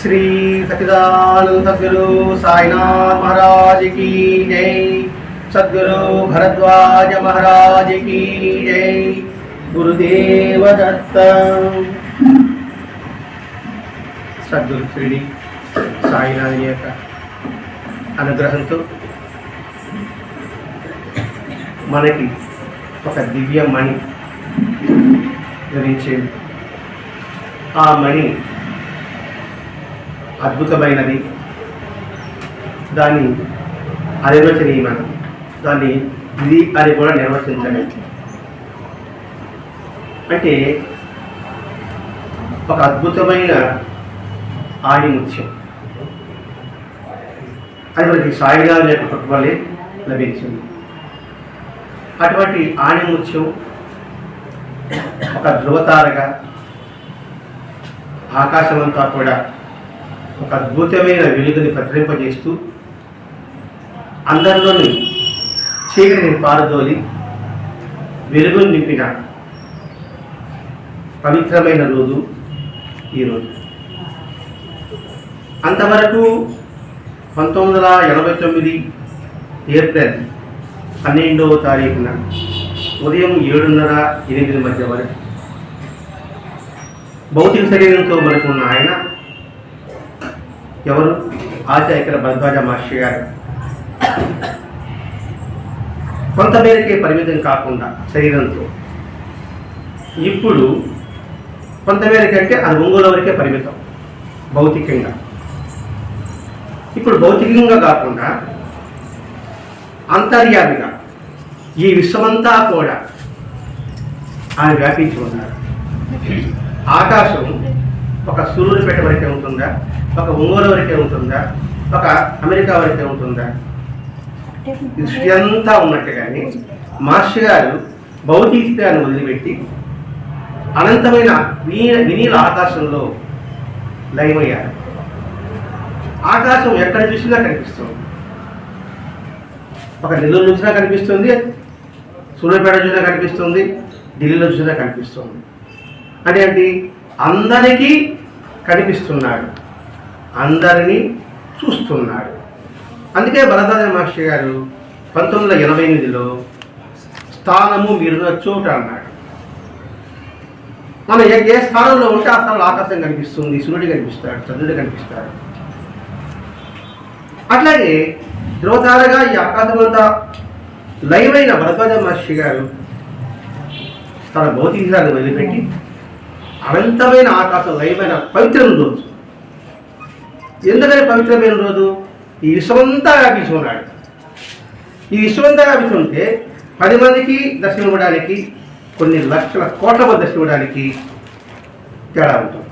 శ్రీ సచిదానంద గురు సాయినాథ్ మహారాజ్ కీ జై సద్గురు భరద్వాజ మహారాజ్ కీ జై గురుదేవ దత్త సద్గురు శ్రీడి సాయినాథ్ యొక్క అనుగ్రహంతో మనకి ఒక దివ్య మణి ధరించేది. ఆ మణి అద్భుతమైనది. దాని అనిర్వచనీయమని. దాన్ని ఇది అని కూడా నిర్వచించలేదు. అంటే ఒక అద్భుతమైన ఆణిముత్యం అది మనకి సాయిగారి యొక్క కృప లభించింది. అటువంటి ఆణిముత్యం ఒక ధృవతారగా ఆకాశమంతా కూడా ఒక అద్భుతమైన వెలుగుని ప్రతిరింపజేస్తూ అందరిలోని చీకటిని పారదోలి వెలుగును నింపిన పవిత్రమైన రోజు ఈరోజు అంతవరకు పంతొమ్మిది వందల ఎనభై తొమ్మిది ఏప్రిల్ పన్నెండవ తారీఖున ఉదయం ఏడున్నర ఎనిమిది మధ్య వరకు భౌతిక శరీరంతో మనకున్న ఆయన ఎవరు? ఆచార్యకర భరద్వాజ మహర్షి గారు. కొంతమేరకే పరిమితం కాకుండా శరీరంతో. ఇప్పుడు కొంతమేరకంటే అది ఒంగోలు వరకే పరిమితం భౌతికంగా. ఇప్పుడు భౌతికంగా కాకుండా అంతర్యామిగా ఈ విశ్వమంతా కూడా ఆయన వ్యాపించి ఉన్నారు. ఆకాశం ఒక సూర్యుడు వరకే ఉంటుందా? ఒక ఒంగోలు వరకే ఉంటుందా? ఒక అమెరికా వరకే ఉంటుందా? దృష్టి అంతా ఉన్నట్టు కానీ మహర్షి గారు భౌతికాన్ని వదిలిపెట్టి అనంతమైన వినీ- వినీల ఆకాశంలో లయమయ్యారు. ఆకాశం ఎక్కడ చూసినా కనిపిస్తుంది. ఒక నెల్లూరు చూసినా కనిపిస్తుంది సూర్యాపేట చూసినా కనిపిస్తుంది ఢిల్లీలో చూసినా కనిపిస్తుంది. అంటే ఏంటి? అందరికీ కనిపిస్తున్నాడు. అందరినీ చూస్తున్నాడు. అందుకే భరద్వాజ మహర్షి గారు పంతొమ్మిది వందల ఎనభై ఎనిమిదిలో స్థానము మీరున్న చోట అన్నాడు. మనం ఏ ఏ స్థానంలో ఉంటే ఆ స్థానంలో ఆకాశం కనిపిస్తుంది సూర్యుడు కనిపిస్తాడు చంద్రుడు కనిపిస్తాడు. అట్లాగే ధ్రువతారగా ఈ ఆకాశం అంతా లైవైన భరద్వాజ మహర్షి గారు తన భౌతికాన్ని వదిలిపెట్టి అనంతమైన ఆకాశం లైవైన పవిత్రం రోజు ఎందుకని పవిత్రమైన రోజు? ఈ విశ్వమంతా వ్యాపించి ఉన్నాడు. ఈ విశ్వమంతా వ్యాపించి ఉంటే పది మందికి దర్శనం ఇవ్వడానికి కొన్ని లక్షల కోట్ల మంది దర్శనం ఇవ్వడానికి తేడా ఉంటుంది.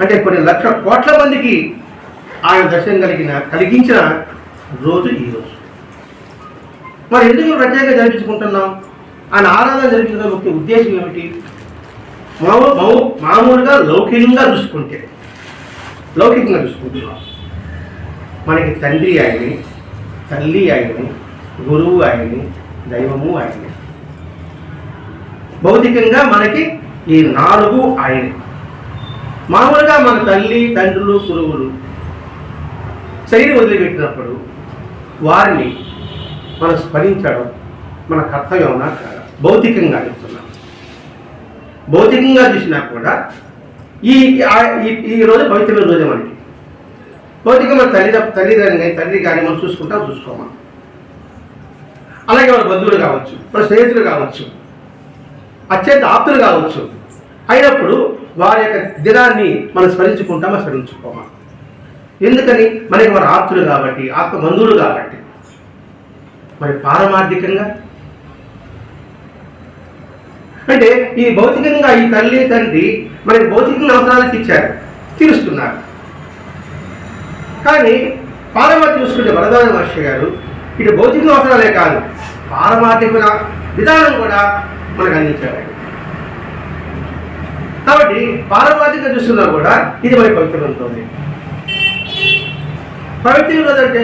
అంటే కొన్ని లక్షల కోట్ల మందికి ఆయన దర్శనం కలిగిన కలిగించిన రోజు ఈ రోజు. మరి ఎందుకు ప్రత్యేకంగా జరిపించుకుంటున్నాం? ఆయన ఆరాధన జరిపించడం ముఖ్య ఉద్దేశం ఏమిటి? మామూలుగా లౌకికంగా చూసుకుంటే. లౌకికంగా చూసుకుంటున్నాం మనకి తండ్రి ఆయనే తల్లి ఆయనే గురువు ఆయనే దైవము ఆయనే. భౌతికంగా మనకి ఈ నాలుగు ఆయనే. మామూలుగా మన తల్లి తండ్రులు గురువులు శరీరం వదిలిపెట్టినప్పుడు వారిని మనం స్మరించడం మన కర్తవ్యం కాదా. భౌతికంగా చెప్తున్నాం భౌతికంగా చూసినా కూడా ఈ ఈ- రోజు పవిత్రమైన రోజు మనకి. భౌతిక మన తల్లి తల్లి కానీ తండ్రి కానీ మనం చూసుకుంటాం చూసుకోమని అలాగే మన బంధువులు కావచ్చు మన స్నేహితులు కావచ్చు అత్యంత ఆప్తులు కావచ్చు. అయినప్పుడు వారి యొక్క దినాన్ని మనం స్మరించుకుంటామా స్మరించుకోమా? ఎందుకని? మనకి మన ఆప్తులు కాబట్టి ఆత్మ బంధువులు కాబట్టి. మరి పారమార్థికంగా అంటే ఈ భౌతికంగా ఈ తల్లి తండ్రి మనకి భౌతికంగా అవసరాలకు ఇచ్చారు. తీరుస్తున్నారు. కానీ పారమార్థిక చూసుకుంటే వరదాన మహర్షి గారు ఇటు భౌతిక అవసరాలే కాదు పారమార్థిక విధానం కూడా మనకు అందించారు. కాబట్టి పారమార్థిక చూస్తున్నా కూడా ఇది మరి పవిత్రమవుతుంది పవిత్రం రోజు అంటే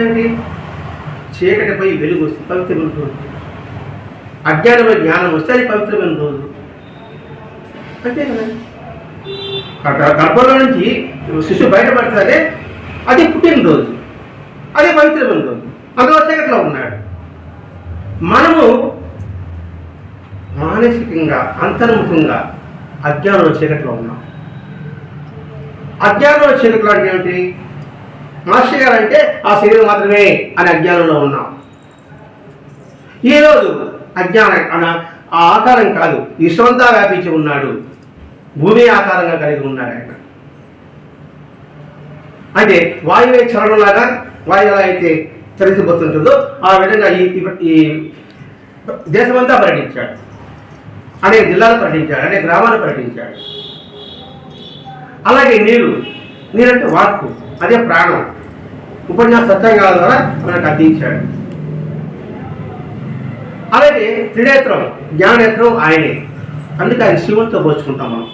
చీకటిపై వెలుగు వస్తుంది పవిత్రం ఉంటుంది అజ్ఞానమైన జ్ఞానం వస్తే అది పవిత్రమైన రోజు. అంతే కదా? గర్భంలో నుంచి శిశువు బయటపడతాడే అది పుట్టినరోజు అదే పవిత్రమైన రోజు. అందులో చీకట్లో ఉన్నాడు? మనము మానసికంగా అంతర్ముఖంగా అజ్ఞానం చీకట్లో ఉన్నాం. అజ్ఞానం చీకట్లో అంటే ఏమిటి? మాస్టర్ గారు అంటే ఆ శరీరం మాత్రమే అని అజ్ఞానంలో ఉన్నాం. ఈరోజు అజ్ఞాన ఆ ఆకారం కాదు విశ్వంతా వ్యాపించి ఉన్నాడు. భూమి ఆకారంగా కలిగి ఉన్నాడు ఆయన. అంటే వాయువే చలనంలాగా వాయువు ఎలా అయితే చలిసిపోతుంటుందో ఆ విధంగా ఈ ఈ- ఈ దేశమంతా పర్యటించాడు. అనేక జిల్లాలు పర్యటించాడు అనేక గ్రామాలు పర్యటించాడు. అలాగే నీరు నీరంటే వాక్కు అదే ప్రాణం. ఉపన్యాస సత్యంగాల ద్వారా మనకు అందించాడు. అలాగే త్రినేత్రం జ్ఞానేత్రం ఆయనే. అందుకే ఆయన శివునితో పోల్చుకుంటాం మనం.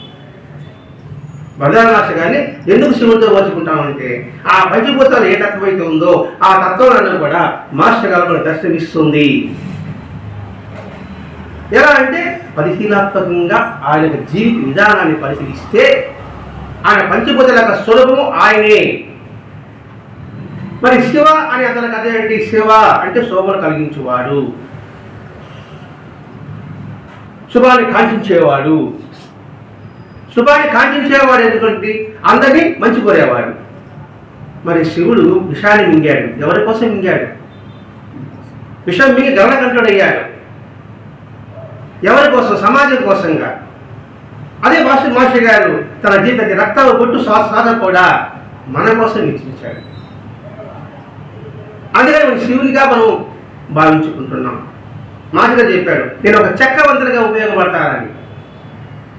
వరదానాశ కానీ ఎందుకు శివునితో పోల్చుకుంటామంటే ఆ పంచభూతాలు ఏ తత్వం అయితే ఉందో ఆ తత్వాలను కూడా మాస్టర్ గారు మనకు దర్శనమిస్తుంది. ఎలా అంటే పరిశీలాత్మకంగా ఆయన యొక్క జీవిత విధానాన్ని పరిశీలిస్తే ఆయన పంచభూతాల యొక్క స్వరూపము ఆయనే. మరి శివ అని అతనికి అదే శివ అంటే శోభను కలిగించేవాడు. శుభాన్ని కాంక్షించేవాడు. శుభాన్ని కాంక్షించేవాడు ఎందుకంటే అందరినీ మంచి కోరేవాడు. మరి శివుడు విషాన్ని మింగాడు. ఎవరి కోసం మింగాడు? విషం మింగి గమనకంఠుడయ్యాడు ఎవరి కోసం? సమాజం కోసంగా. అదే మాస్టర్ మాస్టర్ గారు తన జీవితానికి రక్తాలు కొట్టు శ్వాస కూడా మన కోసం ఇచ్చించాడు అందుకని శివునిగా మనం భావించుకుంటున్నాం. మాటగా చెప్పాడు నేను ఒక చక్కవంతునిగా ఉపయోగపడతానని.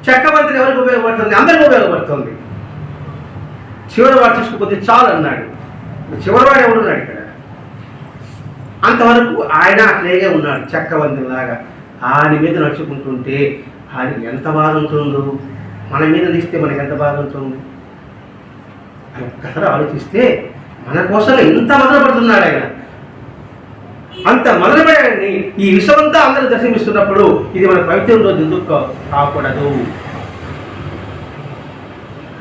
చక్కవంతుని ఎవరికి ఉపయోగపడుతుంది? అందరికీ ఉపయోగపడుతుంది. చివరి వాడు తీసుకుపోతే చాలు అన్నాడు. చివరి వాడు ఎవడున్నాడు ఇక్కడ? అంతవరకు ఆయన అట్లేగే ఉన్నాడు చక్కవంతునిలాగా ఆయన మీద నడుచుకుంటుంటే ఆయనకి ఎంత బాధ ఉంటుందో మన మీద నిస్తే మనకి ఎంత బాధ ఉంటుంది అని ఒక్కసారి ఆలోచిస్తే మన కోసం ఎంత మొదలుపడుతున్నాడు ఆయన. అంత మొదలుపడాడని ఈ విషమంతా అందరూ దర్శనమిస్తున్నప్పుడు ఇది మన పవిత్రం రోజు ఎందుకు కాకూడదు.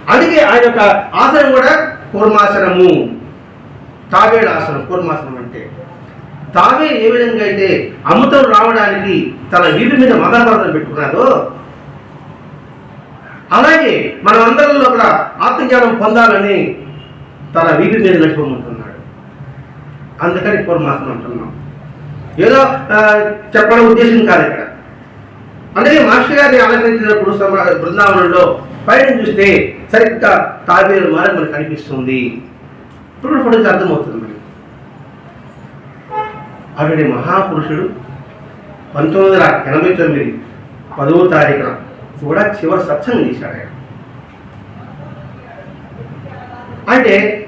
అందుకే ఆయన యొక్క ఆసనం కూడా కూర్మాసనము. తాబేడు ఆసనం కూర్మాసనం అంటే. తావే ఏ విధంగా అయితే అమృతం రావడానికి తన వీటి మీద మదాపర్థం పెట్టుకున్నాదో అలాగే మన అందరిలో కూడా ఆత్మజ్ఞానం పొందాలని తన వీటి మీద నడిపోమంటున్నాడు అందుకని కూర్మాసనం అంటున్నాం. ఏదో చెప్పడం ఉద్దేశం కాదు ఇక్కడ. అందుకే మాస్టర్ గారిని అలంకరించినప్పుడు బృందావనంలో పైన చూస్తే సరిగ్గా తాబేలు మారి మనకు కనిపిస్తుంది. ఇప్పుడు ఫోటోకి అర్థమవుతుంది మనకి. అతడి మహాపురుషుడు. పంతొమ్మిది వందల ఎనభై తొమ్మిది పదవ తారీఖున కూడా చివరి సత్సంగం చేశాడు ఆయన. అంటే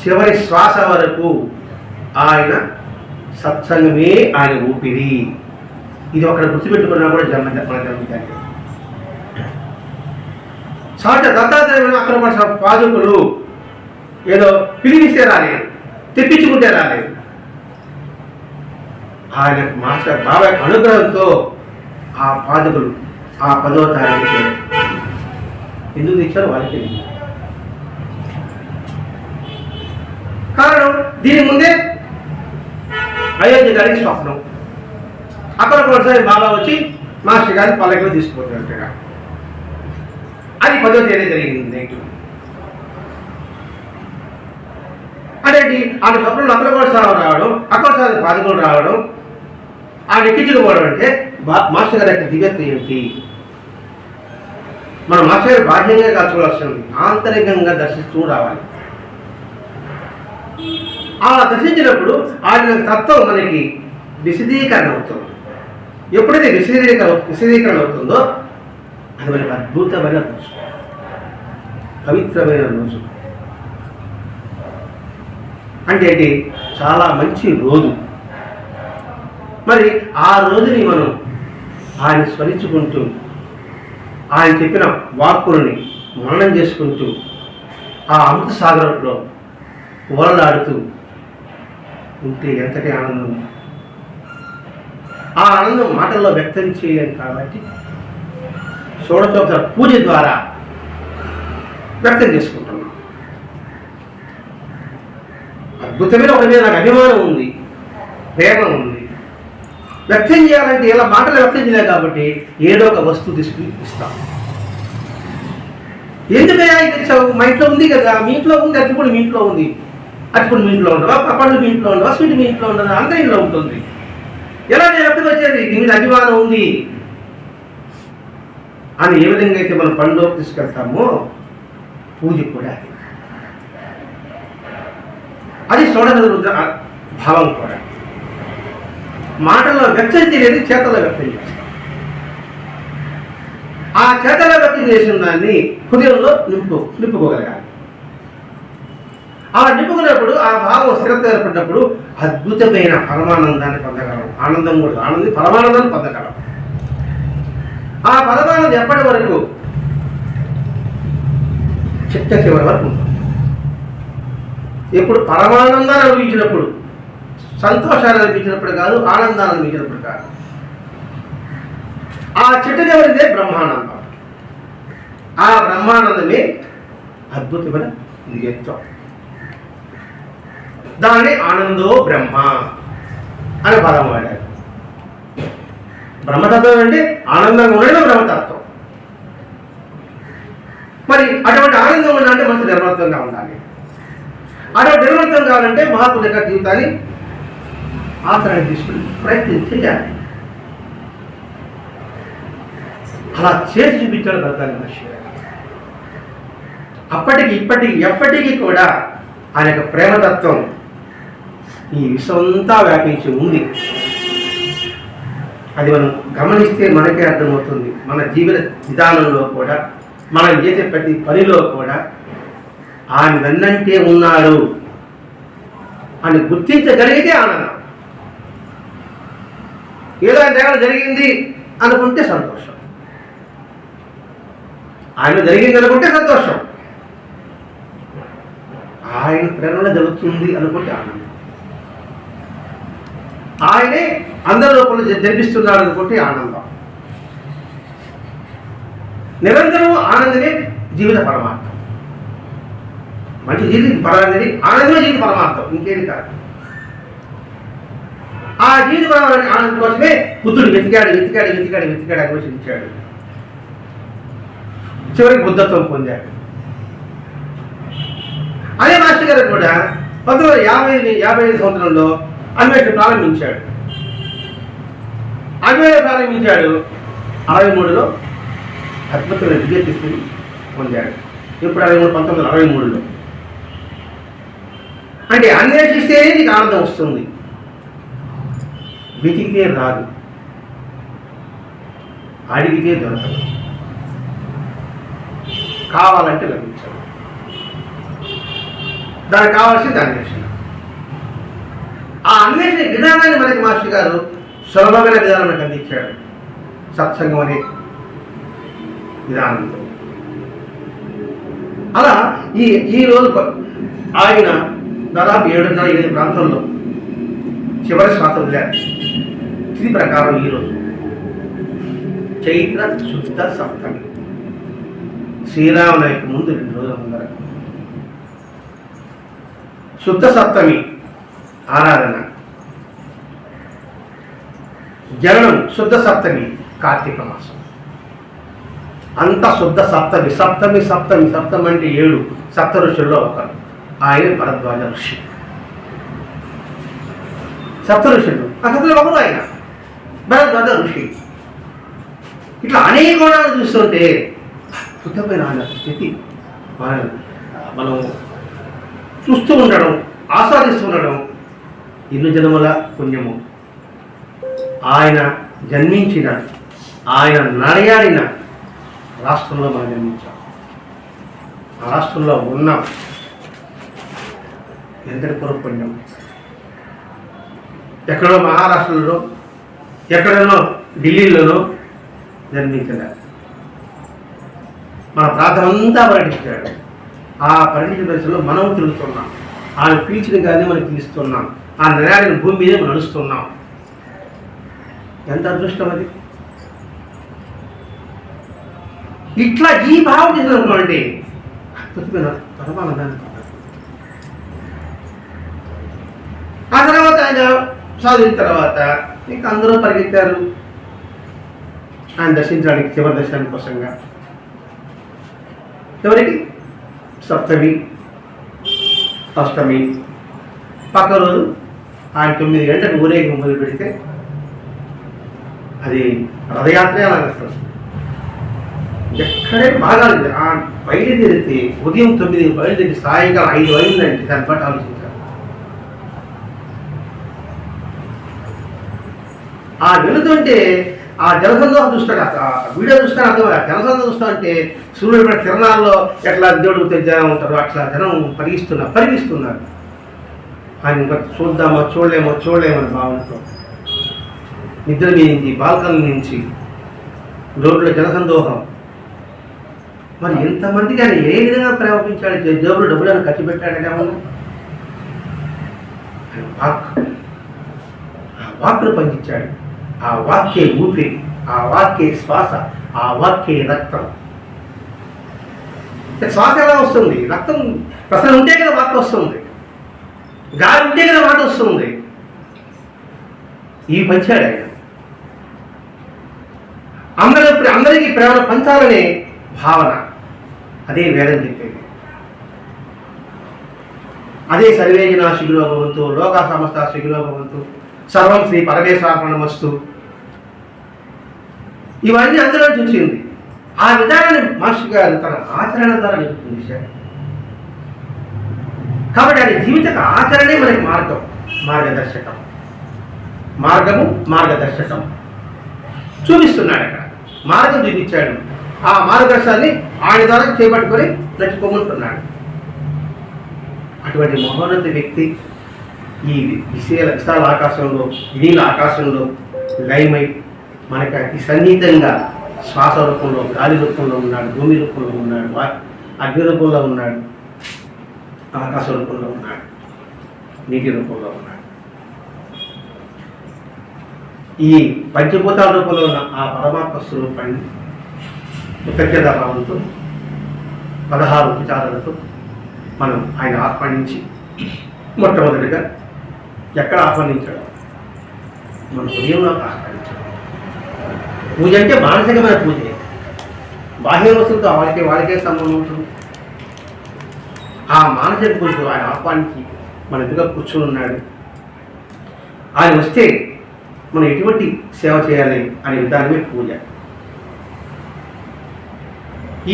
చివరి శ్వాస వరకు ఆయన సత్సంగమే ఆయన ఊపిరి ఇది ఒక గుర్తుపెట్టుకున్నా కూడా జన్మ మన జరుగుతుంది సహజ దత్తాత్రేయ అక్కడ మన పాదుకులు. ఏదో పిలిపిస్తే రాలేదు. తెప్పించుకుంటే రాలేదు. ఆయన మాస్టర్ బాబాయ్ అనుగ్రహంతో ఆ పాదుకులు ఆ పదో తారీఖు ఎందుకు తెచ్చారు వాళ్ళకి తెలియదు. కారణం దీని ముందే అయోధ్య గారికి స్వప్నం. అక్కడ ఒకసారి బాబా వచ్చి మాస్టర్ గారిని పల్లకిలో తీసుకుపోతున్నట్టుగా అది పదో తేదీ జరిగింది నైట్. అదేంటి ఆడ స్వప్నంలో అక్కడ కూడా సార్ రావడం అక్కడ సార్ పాదకులు రావడం ఆయన ఎక్కించుకుపోవడం అంటే బా- మాస్టర్ గారి యొక్క దివ్యత్వం ఏమిటి మన మాస్టర్ గారు బాహ్యంగా కాల్చుకోవాల్సింది ఆంతరికంగా దర్శిస్తూ రావాలి. ఆ దర్శించినప్పుడు ఆయన తత్వం మనకి విశదీకరణ అవుతుంది. ఎప్పుడైతే విశదీకరణ విశదీకరణ అవుతుందో అది మనకి అద్భుతమైన రోజు. పవిత్రమైన రోజు. అంటే ఏంటి? చాలా మంచి రోజు. మరి ఆ రోజుని మనం ఆయన స్మరించుకుంటూ ఆయన చెప్పిన వాక్కులని మననం చేసుకుంటూ ఆ అమృత సాగరంలో ఓరలాడుతూ ఉంటే ఎంతటి ఆనందం? ఆ ఆనందం మాటల్లో వ్యక్తం చేయలేం కాబట్టి షోడశోపచార పూజ ద్వారా వ్యక్తం చేసుకుంటున్నాం. అద్భుతమైన ఒక మీద నాకు అభిమానం ఉంది ప్రేమ ఉంది. వ్యక్తం చేయాలంటే ఇలా మాటలు వ్యక్తం చేయలేదు కాబట్టి ఏదో ఒక వస్తువు తీసుకుని ఇస్తాం. ఎందుకయ్యా ఇది? తెచ్చావు మా ఇంట్లో ఉంది కదా మీ ఇంట్లో ఉంది అది కూడా మీ ఇంట్లో ఉంది. అరటిపొడి మీ ఇంట్లో ఉండవా? పప్పళ్ళు మీ ఇంట్లో ఉండవా? స్వీట్ మీ ఇంట్లో ఉండదా? అంత ఇంట్లో ఉంటుంది. ఎలా నేను వ్యక్తం వచ్చేది? నీ మీద అభిమానం ఉంది. అని ఏ విధంగా అయితే మనం పండుగ తీసుకెళ్తామో పూజ కూడా అది. అది చూడగల రుద్ర భావం కూడా. మాటల్లో వ్యక్తం చేయలేదు చేతల్లో వ్యక్తం చేసి ఆ చేతల్లో వ్యక్తం చేసిన దాన్ని హృదయంలో నింపు నింపుకోగలగాలి. ఆ నింపుకున్నప్పుడు ఆ భావం స్థిరత ఏర్పడినప్పుడు అద్భుతమైన పరమానందాన్ని పొందగలం. ఆనందం కూడా ఆనంది పరమానందాన్ని పొందగలం. ఆ పరమానందం ఎప్పటి వరకు? చిట్ట చివరి వరకు ఉంటుంది. ఎప్పుడు పరమానందాన్ని అనుభవించినప్పుడు సంతోషాన్ని అనిపించినప్పుడు కాదు ఆనందాన్ని అనిపించినప్పుడు కాదు. ఆ చిట్ట చివరిదే బ్రహ్మానందం. ఆ బ్రహ్మానందమే అద్భుతమైన దిగత్వం దాన్ని ఆనందో బ్రహ్మ అని పదం వాడారు. బ్రహ్మతత్వం అంటే ఆనందంగా ఉండడం బ్రహ్మతత్వం. మరి అటువంటి ఆనందం ఉండాలంటే మనసు నిర్మలత్వంగా ఉండాలి. అటువంటి నిర్మలత్వం కావాలంటే మహాత్ముల యొక్క జీవితాన్ని ఆచరణ తీసుకుని ప్రయత్నం చేయాలి. అలా చేసి చూపించాడు భరతాని మహర్షి అప్పటికి ఇప్పటికి ఎప్పటికీ కూడా ఆయన యొక్క ప్రేమతత్వం ఈ విశ్వమంతా వ్యాపించి ఉంది. అది మనం గమనిస్తే మనకే అర్థమవుతుంది. మన జీవన విధానంలో కూడా మనం చేసే ప్రతి పనిలో కూడా ఆయన వెన్నంటే ఉన్నాడు అని గుర్తించగలిగితే ఆనందం. ఏదో ఆయన జరిగింది అనుకుంటే సంతోషం. ఆయన జరిగింది అనుకుంటే సంతోషం. ఆయన ప్రేరణ జరుగుతుంది అనుకుంటే ఆనందం. ఆయనే అందరి లోపల జరిపిస్తున్నాడు అనుకుంటే ఆనందం. నిరంతరం ఆనందమే జీవిత పరమార్థం. మంచి జీవిత పరమార్థం ఆనందమే జీవిత పరమార్థం ఇంకేది కాదు. ఆ జీవిత పరమార్థం ఆనందం కోసమే బుద్ధుడు వెతికాడు వెతికాడు వెతికాడు వెతికాడు అన్వేషించాడు చివరికి బుద్ధత్వం పొందాడు. అదే మాస్టర్ గారు కూడా పంతొమ్మిది వందల యాభై యాభై ఐదు సంవత్సరంలో అన్వేషణ ప్రారంభించాడు. అన్వేషణ ప్రారంభించాడు. అరవై మూడులో అద్భుతమైన విజయకృష్ణుని పొందాడు. ఇప్పుడు అరవై మూడు? పంతొమ్మిది వందల అరవై మూడులో. అంటే అన్వేషిస్తేనే నీకు ఆనందం వస్తుంది. వెతికితే రాదు. అడిగితే దొరకదు. కావాలంటే లభించదు. దానికి కావాల్సింది అన్వేషణ. విధానాన్ని మనకి మాస్టర్ గారు సులభమైన విధానం మనకు అందించాడు. సత్సంగం అనే విధానంతో. అలా ఈ ఈ రోజు ఆయన దాదాపు ఏడున్నర ఎనిమిది ప్రాంతంలో చివరి శ్వాస వదిలారు. తిది ప్రకారం ఈరోజు చైత్ర శుద్ధ సప్తమి. శ్రీరామనాయకు ముందు రెండు రోజుల ముందర. శుద్ధ సప్తమి ఆరాధన. జననం శుద్ధ సప్తమి కార్తీక మాసం. అంత శుద్ధ సప్తమి సప్తమి సప్తమి సప్తమి అంటే ఏడు సప్త ఋషుల్లో ఒకరు. ఆయన భరద్వాజ ఋషి. సప్త ఋషులు అసలు ఒకరు ఆయన? భరద్వాజ ఋషి. ఇట్లా అనేక కోణాలు చూస్తుంటే శుద్ధమైన ఆయన స్థితి. మనం చూస్తూ ఉండడం ఆస్వాదిస్తూ ఉండడం ఎన్ని జన్మల పుణ్యము. ఆయన జన్మించిన ఆయన నడయాడిన రాష్ట్రంలో మనం జన్మించాం. ఆ రాష్ట్రంలో ఉన్నాం ఎంతటి పూర్వ ఎక్కడో మహారాష్ట్రలో ఎక్కడనో ఢిల్లీలోనో జన్మించలేదు మన ప్రాంతం అంతా పర్యటించాడు ఆ పర్యటించిన దశలో మనం తిరుగుతున్నాం. ఆయన పీల్చిన గానే మనం పీలుస్తున్నాం. ఆ నరాడిన భూమి మీదే మనం నడుస్తున్నాం. ఎంత అదృష్టం అది? ఇట్లా ఈ భావం చేసినటువంటి చచ్చిపోయిన పరమానందాన్ని ఆ తర్వాత ఆయన చదివిన తర్వాత ఇంకా అందరూ పరిగెత్తారు. ఆయన దర్శించడానికి చివరి దర్శనం కోసంగా ఎవరికి? సప్తమి అష్టమి. పక్క రోజు ఆయన తొమ్మిది గంటలకు ఊరేగి మొదలు పెడితే అది రథయాత్రే అలా వస్తుంది. ఎక్కడే బాగా ఆ బయలుదేరితే ఉదయం తొమ్మిది బయలుదేరి సాయంకాలం ఐదు అయిందంటే దాన్ని బట్టి ఆలోచించారు ఆ వెళుతుంటే ఆ జనసందోహం చూస్తాడు ఆ వీడియో చూస్తాను అర్థం ఆ జనసందోహం చూస్తా అంటే సూర్యుడు కిరణాల్లో ఎట్లా దేవుడు జనం ఉంటారు అట్లా జనం పరిగిస్తున్నారు పరిగిస్తున్నారు. ఆయన ఇంకా చూడలేమో చూడలేమో అని భావనతో నిద్ర నుంచి బాల్కనీ నుంచి రోడ్ల జనసందోహం మరి ఎంతమందికి ఆయన ఏ విధంగా ప్రేమపించాడు జే- డబ్బులను ఖర్చు పెట్టాడని వాక్. ఆ వాక్ను పండించాడు ఆ వాక్యే ఊపిరి ఆ వాక్యే శ్వాస ఆ వాక్యే రక్తం. శ్వాస ఎలా వస్తుంది? రక్తం ప్రసన్న ఉంటే కదా వాక్ వస్తుంది. గాలి ఉంటే కదా మాట వస్తుంది. ఈ పంచాడు ఆయన. అందరూ అందరికీ ప్రేమ పంచాలనే భావన. అదే వేదం చెప్పేది. అదే సర్వేజన శిగులో భవంతు లోక సమస్త శిగులో భవంతు సర్వం శ్రీ పరమేశ్వరమస్తు ఇవన్నీ అందులో చూసింది. ఆ విధానాన్ని మహర్షి గారు తన ఆచరణ ద్వారా నిరూపించారు కాబట్టి అది జీవిత ఆచరణే మనకి మార్గం మార్గదర్శకం. మార్గము మార్గదర్శకం. చూపిస్తున్నాడు అక్కడ మార్గం చూపించాడు. ఆ మార్గదర్శాన్ని ఆయన ద్వారా చేపట్టుకొని నడుచుకోమంటున్నాడు అటువంటి మహోన్నత వ్యక్తి ఈ విశాల విశాల ఆకాశంలో నీల ఆకాశంలో లయమై మనకి అతి సన్నిహితంగా శ్వాస రూపంలో గాలి రూపంలో ఉన్నాడు భూమి రూపంలో ఉన్నాడు వా- అగ్ని రూపంలో ఉన్నాడు ఆకాశ రూపంలో ఉన్నాడు నీటి రూపంలో ఉన్నాడు. ఈ పంచభూతాల రూపంలో ఉన్న ఆ పరమాత్మ స్వరూపాన్ని కృతజ్ఞత భావంతో పదహారు ఉపచారాలతో మనం ఆయన ఆహ్వానించి మొట్టమొదటిగా ఎక్కడ ఆహ్వానించడం మన హృదయంలో ఆహ్వానించడం. పూజ అంటే మానసికమైన పూజ. బాహ్య వస్తువులతో వాళ్ళకే వాళ్ళకే సంబంధం ఉంటుంది. ఆ మానసిక పూజకు ఆయన ఆహ్వానించి మన ఎదుగా కూర్చుని ఉన్నాడు. ఆయన వస్తే మనం ఎటువంటి సేవ చేయాలి అనే విధానమే పూజ.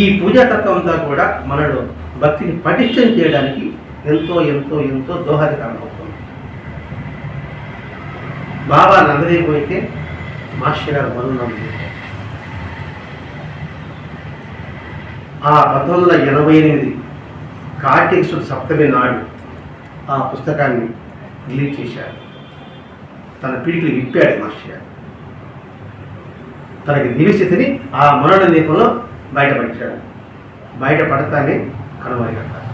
ఈ పూజాతత్వం అంతా కూడా మనలో భక్తిని పటిష్టం చేయడానికి ఎంతో ఎంతో ఎంతో దోహదకరం అవుతుంది. బాబా నందదీపం అయితే మాస్టర్ గారు మరునంది ఆ పంతొమ్మిది వందల ఎనభై ఎనిమిది కార్తీక సప్తమి నాడు ఆ పుస్తకాన్ని రిలీజ్ చేశారు. తన పిడికిలు విప్పాడు మాస్టర్ గారు. తనకి దివిస్థితిని ఆ మరణ దీపంలో బయటపడిచాడు బయటపడతానే కనుమరుగట్టారు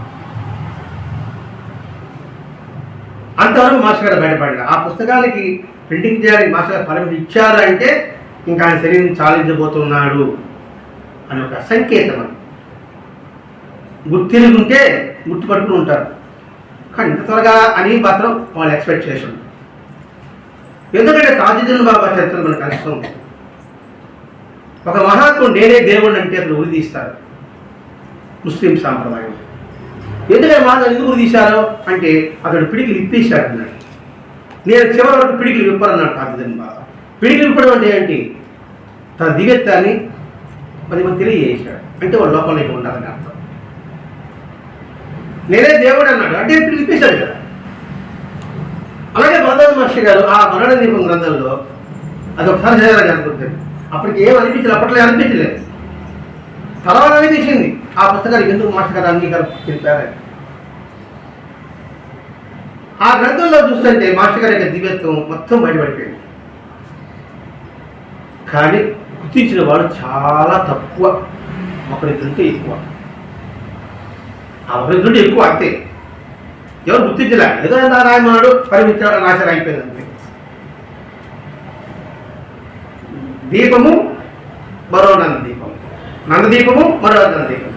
అంతవరకు మాస్టర్ గారు బయటపడ్డారు. ఆ పుస్తకానికి ప్రింటింగ్ చేయడానికి మాస్టర్ గారు పర్మిషన్ ఇచ్చారంటే ఇంకా ఆయన శరీరం చాలించబోతున్నాడు అని ఒక సంకేతం అని గుర్తిరుగుంటే గుర్తుపట్టుకుని ఉంటారు. కానీ ఇంత త్వరగా అని మాత్రం వాళ్ళు ఎక్స్పెక్ట్ చేసి ఎందుకంటే తాజుద్దీన్ బాబా చరిత్ర మనకు కలుస్తూ ఒక మహాత్ముడు నేనే దేవుడు అంటే అతను ఉరి తీస్తారు. ముస్లిం సాంప్రదాయం. ఎందుకంటే మాత్రం ఎందుకు ఉరి తీశారో? అంటే అతడు పిడికిలు ఇప్పేశాడు అన్నాడు. నేను చివరి వరకు పిడికిలు విప్పరన్నాడు తాజుద్దీన్ బాబా. పిడికిలు విప్పడం అంటే ఏంటి? తన దిగెత్తాన్ని పది మంది తెలియజేశాడు. అంటే వాడు లోపల ఉండాలని అర్థం. నేనే దేవుడు అన్నాడు. అంటే ఇప్పుడు విప్పేశాడు కదా. అలాగే బాదాది మహర్షి గారు ఆ మరణ దీపం గ్రంథంలో అది ఒకసారి చదివాలని అనుకుంటుంది అప్పటికి ఏం అనిపించలేదు అప్పట్లో అనిపించలేదు తర్వాత అనిపించింది ఆ పుస్తకానికి ఎందుకు మాస్టర్ గారు అంగీకారం చెప్పారని ఆ గ్రంథంలో చూస్తుంటే మాస్టర్ గారి యొక్క దివ్యత్వం మొత్తం బయటపడిపోయింది. కానీ గుర్తించిన వాడు చాలా తక్కువ. ఒకరిద్దరితో ఎక్కువ. ఆ కంటే ఎక్కువ అంతే. ఎవరు గుర్తించలే. ఏదో ఎంత రాయమన్నాడు పరిమితాడు రాశారు అయిపోయింది అంతే దీపము మరో నంద దీపం. నంద దీపము మరో నంద దీపం.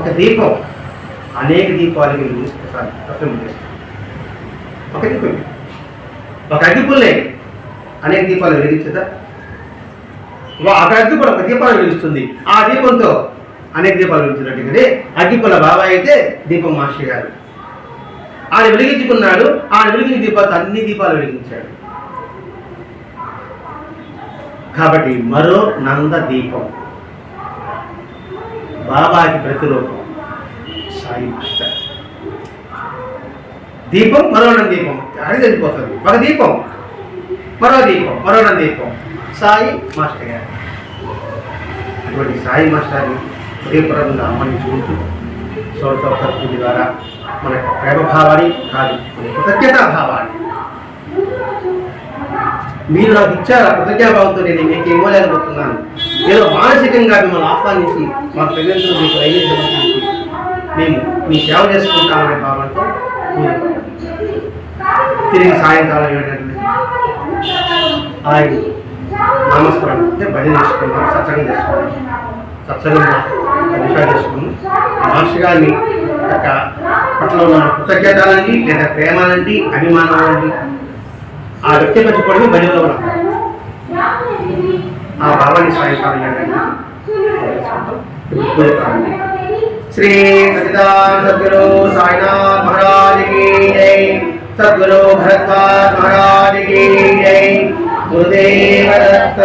ఒక దీపం అనేక దీపాలు వెలిగించి ఒక దీపం. ఒక అగ్గిపుల్లే అనేక దీపాలు వెలిగించదా? వా- ఒక అగ్గిపుల ఒక దీపాలు వెలిగిస్తుంది. ఆ దీపంతో అనేక దీపాలు వెలిగించినట్టుగానే అగ్గిపుల బాబాయ్ అయితే దీపం మాస్టర్ గారు. ఆయన వెలిగించుకున్నాడు ఆయన వెలిగిన దీపాలతో అన్ని దీపాలు వెలిగించాడు. కాబట్టి మరో నంద దీపం. బాబాకి ప్రతిరూపం. సాయి మాస్టర్. దీపం మరో నంద దీపం. అడిగి వెళ్ళిపోతుంది ఒక దీపం. మరో దీపం మరో నంద దీపం. సాయి మాస్టర్ గారు. అటువంటి సాయి మాస్టర్ని హృదయపూర్వకంగా ఆహ్వానించుకుంటూ చూస్తూ పూజ ద్వారా మన యొక్క ప్రేమభావాన్ని కాదు మన కృతజ్ఞతా భావాన్ని మీరు నాకు ఇచ్చారు ఆ కృతజ్ఞాభావంతో నేను మీకు ఇవ్వలేకపోతున్నాను. నేను మానసికంగా మిమ్మల్ని ఆహ్వానించి మా ప్రజలతో మీకు నైవేద్యం మేము మీ సేవ చేసుకుంటామనే భావంతో తిరిగి సాయంకాలం ఏంటంటే ఆయన నామస్మరణ అంటే భజన చేసుకున్నాం సత్సంగం చేసుకున్నాం సత్సంగంగా నిషా చేసుకున్నాం మహర్షి గారిని యొక్క అతను మన కృతజ్ఞతలండి లేదా ప్రేమనండి అభిమానాలండి. ఆ వ్యక్తి పట్టుకోవడమే బలిలో ఉన్నాం. ఆ భావాన్ని సాయంకాలం శ్రీ సద్గురు సాయినాథ్ మహారాజ్కి సద్గురు భరద్వాజ్ మహారాజ్కి గురుదేవ దత్త.